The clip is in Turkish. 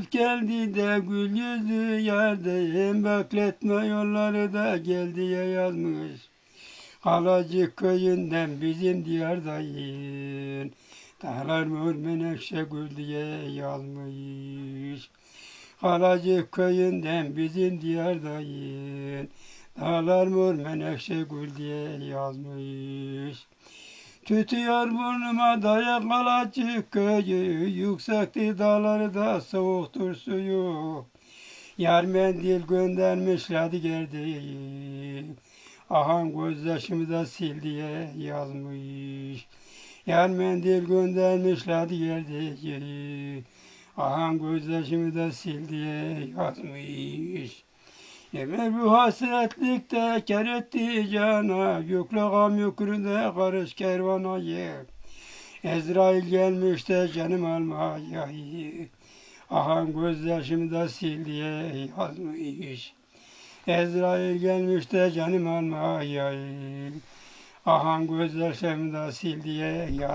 Geldi de gül yüzlü yerdeyim bekletme yolları da gel yazmış. Halacık köyünden bizim diyardayım. Dağlar mor menekşe gül diye yazmış. Halacık köyünden bizim diyardayım. Dağlar mor menekşe gül diye yazmış. Tütüyor burnuma dayak halacık köyü. Yüksekti dağları da soğuktur suyu. Yar mendil göndermişlerdi geldi. Ahan gözyaşımı da sil diye yazmış. Yar mendil göndermişlerdi geldi. Ahan gözyaşımı da sil diye yazmış. Emel bu hasretlikte ker etti cana, yüklü gam yükründe karış kervana ye. Ezrail gelmiş de canım almaya, ahan gözyaşımı da sil diye yazmış. Ezrail gelmiş de canım almaya, ahan gözyaşımı da sil diye yazmış.